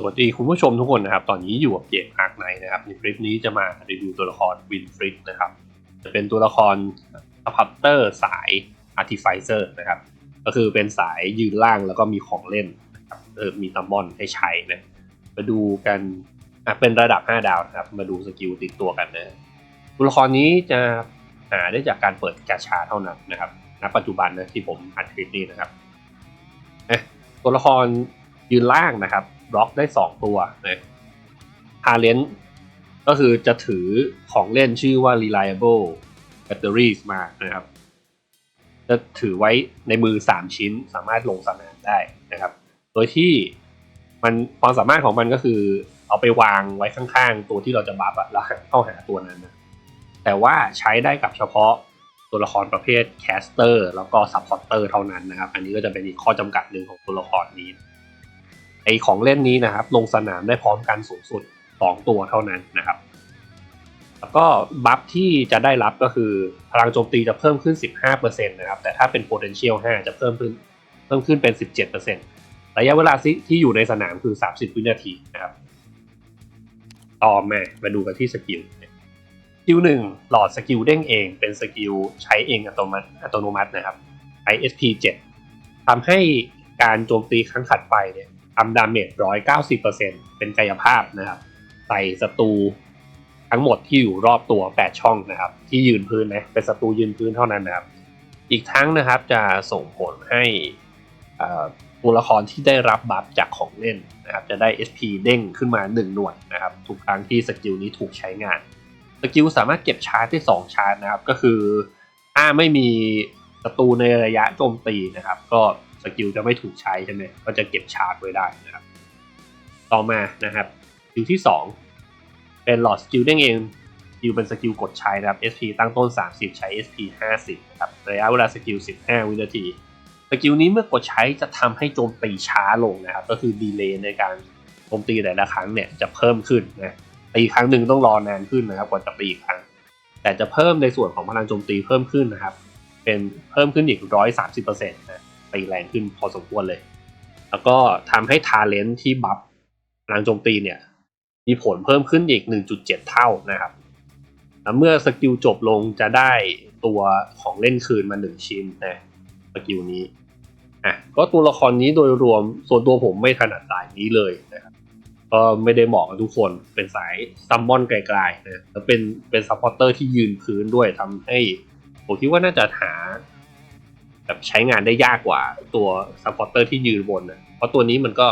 สวัสดีคุณผู้ชมทุกคนนะครับ ตอนนี้อยู่กับเกมอาร์คไนนะครับในคลิปนี้จะมารีวิวตัวละครวินฟริดนะครับ จะเป็นตัวละครพัตเตอร์สายอาร์ติไฟเซอร์นะครับ ก็คือเป็นสายยืนล่างแล้วก็มีของเล่นนะครับเออมีตัมมอนให้ใช้นะมาดูกันอะเป็นระดับ 5 ดาวนะครับ มาดูสกิลติดตัวกันนะตัวละครนี้จะหาได้จากการเปิดกาชาเท่านั้นนะครับณปัจจุบันนะที่ผมอัดคลิปนี้นะครับเอ๊ะตัวละครยืนล่างนะครับ บล็อกได้ 2 ตัวนะฮาเลนก็คือจะถือของเล่นชื่อว่า reliable batteries มานะครับ จะถือไว้ในมือ 3 ชิ้นสามารถลงสนามได้นะครับ โดยที่มันความสามารถของมันก็คือเอาไปวางไว้ข้างๆ ตัวที่เราจะบัฟอะแล้วหันเข้าหาตัวนั้นนะแต่ว่าใช้ได้กับเฉพาะตัวละครประเภทแคสเตอร์แล้วก็ซัพพอร์เตอร์เท่านั้นนะครับ อันนี้ก็จะเป็นอีกข้อจำกัดหนึ่งของตัวละครนี้ ไอของเล่นนี้นะครับลงสนามได้พร้อมกันสูงสุด 2 ตัวเท่านั้นนะครับ แล้วก็บัฟที่จะได้รับก็คือพลังโจมตีจะเพิ่มขึ้น 15%นะครับแต่ถ้าเป็น potential 5 จะเพิ่มขึ้นเพิ่มขึ้นเป็น 17%ระยะเวลาที่อยู่ในสนามคือ 30 วินาทีนะครับ ต่อมามาดูกันที่สกิลสกิลหนึ่งหลอดสกิลเด้งเองเป็นสกิลใช้เองอัตโนมัติอัตโนมัตินะครับใช้ SP 7ทำให้การโจมตีครั้งถัดไปเนี่ย ทำดาเมจ190%เก้าสิบเปอร์เซ็นเป็นกายภาพนะครับ ใส่ศัตรูทั้งหมดที่อยู่รอบตัว8ช่องนะครับ ที่ยืนพื้นนะเป็นศัตรูยืนพื้นเท่านั้นนะครับ อีกทั้งนะครับจะส่งผลให้ตัวละครที่ได้รับบัฟจากของเล่นนะครับ จะได้ SP เด้งขึ้นมา 1 หน่วยนะครับ ทุกครั้งที่สกิลนี้ถูกใช้งานสกิลสามารถเก็บชาร์จได้2ชาร์จนะครับ ก็คือถ้าไม่มีศัตรูในระยะโจมตีนะครับ ก็ สกิลจะไม่ถูกใช้ใช่ไหมก็จะเก็บชาร์จไว้ได้นะครับ ต่อมานะครับสกิลที่ 2 เป็นหลอดสกิลได้เองสกิลเป็นสกิลกดใช้นะครับ SP ตั้งต้น 30 ใช้ SP 50นะครับระยะเวลาสกิล 15 วินาทีสกิลนี้เมื่อกดใช้จะทำให้โจมตีช้าลงนะครับ ก็คือดีเลย์ในการโจมตีแต่ละครั้งเนี่ยจะเพิ่มขึ้นนะตีครั้งหนึ่งต้องรอนานขึ้นนะครับกว่าจะตีอีกครั้ง แต่จะเพิ่มในส่วนของพลังโจมตีเพิ่มขึ้นนะครับ เป็นเพิ่มขึ้นอีก130%นะ ตีแรงขึ้นพอสมควรเลย แล้วก็ทำให้ทาเลนที่บัฟพลังโจมตีเนี่ยมีผลเพิ่มขึ้นอีก 1.7 เท่านะครับ แล้วเมื่อสกิลจบลงจะได้ตัวของเล่นคืนมา 1 ชิ้นนะสกิลนี้อะก็ตัวละครนี้โดยรวมส่วนตัวผมไม่ถนัดสายนี้เลยนะครับก็ไม่ได้เหมาะกับทุกคนเป็นสายซัมมอนไกลๆนะแล้วเป็นเป็นซัพพอร์เตอร์ที่ยืนพื้นด้วยทำให้ผมคิดว่าน่าจะหา แบบใช้งานได้ยากกว่าตัวซัพพอร์เตอร์ที่ยืนบนนะเพราะตัวนี้มันก็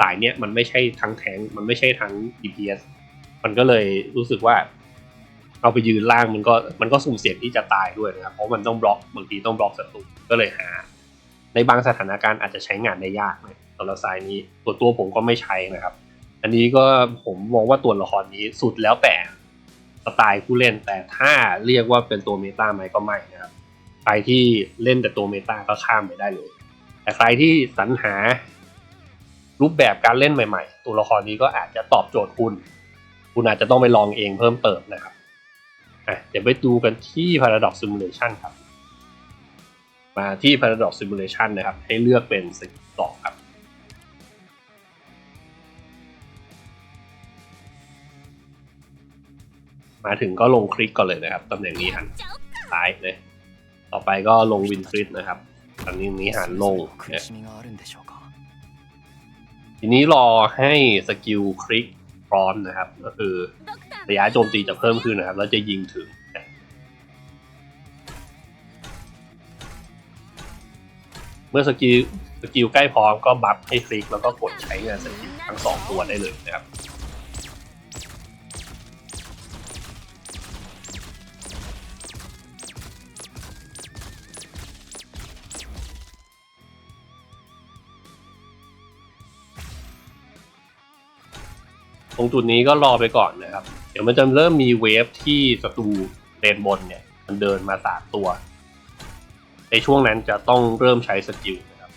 สายเนี้ยมันไม่ใช่ทั้งแทงมันไม่ใช่ทั้ง DPS มันก็เลยรู้สึกว่า เอาไปยืนล่างมันก็มันก็สุ่มเสี่ยงที่จะตายด้วยนะครับ เพราะมันต้องบล็อกบางทีต้องบล็อกศัตรูก็เลยหา ในบางสถานการณ์อาจจะใช้งานได้ยากนะสำหรับสายนี้ตัวตัวผมก็ไม่ใช้นะครับ อันนี้ก็ผมมองว่าตัวละครนี้สุดแล้วแต่สไตล์ผู้เล่นแต่ถ้าเรียกว่าเป็นตัวเมตาไหมก็ไม่นะครับ ครที่เล่นแต่ตัวเมตาก็ข้ามไปได้เลย แต่ใครที่สรรหารูปแบบการเล่นใหม่ ๆ ตัวละครนี้ก็อาจจะตอบโจทย์คุณ คุณอาจจะต้องไปลองเองเพิ่มเติมนะครับอะเดี๋ยวไปดูกันที่ Paradox Simulation ครับ มาที่ Paradox Simulation นะครับ ให้เลือกเป็นสกิลสองครับ มาถึงก็ลงคลิกก่อนเลยนะครับตำแหน่งนี้หันซ้ายเลย ต่อไปก็ลงวินฟริตนะครับ ตอนนี้มีหารลง ทีนี้รอให้สกิลคลิกพร้อมนะครับ ก็คือระยะโจมตีจะเพิ่มขึ้นนะครับ แล้วจะยิงถึงเมื่อสกิลสกิลใกล้พร้อมก็บัฟให้คลิกแล้วก็กดใช้งานสกิลทั้งสองตัวได้เลยนะครับ ตรงจุดนี้ก็รอไปก่อนนะครับ เดี๋ยวมันจะเริ่มมีเวฟที่ศัตรูเลนบนเนี่ย มันเดินมาสามตัว ในช่วงนั้นจะต้องเริ่มใช้สกิลนะครับ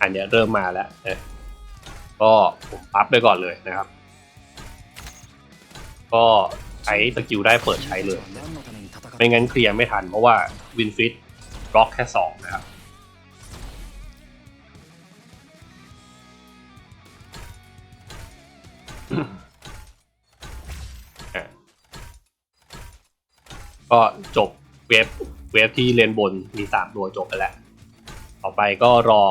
อันนี้เริ่มมาแล้วก็ผมปั๊บไปก่อนเลยนะครับ ก็ใช้สกิลได้เปิดใช้เลย ไม่งั้นเคลียร์ไม่ทันเพราะว่าวินฟิตบล็อกแค่สองนะครับ ก็จบเวฟเวฟที่เลนบนมีสามตัวจบไปแล้ว ต่อไปก็รอ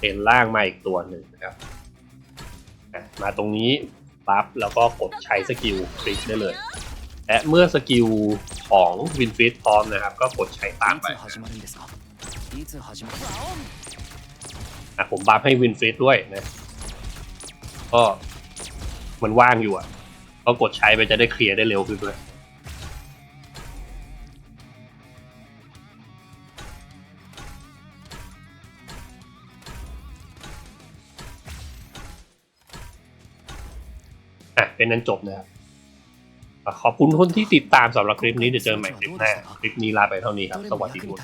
เป็นล่างมาอีกตัวหนึ่งนะครับ มาตรงนี้ปั๊บแล้วก็กดใช้สกิลฟลิกได้เลย และเมื่อสกิลของวินฟิตพร้อมนะครับ ก็กดใช้ตามไปผมบัฟให้วินฟิตด้วยนะ ก็ มันว่างอยู่อะก็กดใช้ไปจะได้เคลียร์ได้เร็วขึ้นด้วยอะเป็นนั้นจบนะครับขอบคุณคนที่ติดตามสำหรับคลิปนี้เดี๋ยวเจอใหม่คลิปหน้าคลิปนี้ลาไปเท่านี้ครับสวัสดีทุกค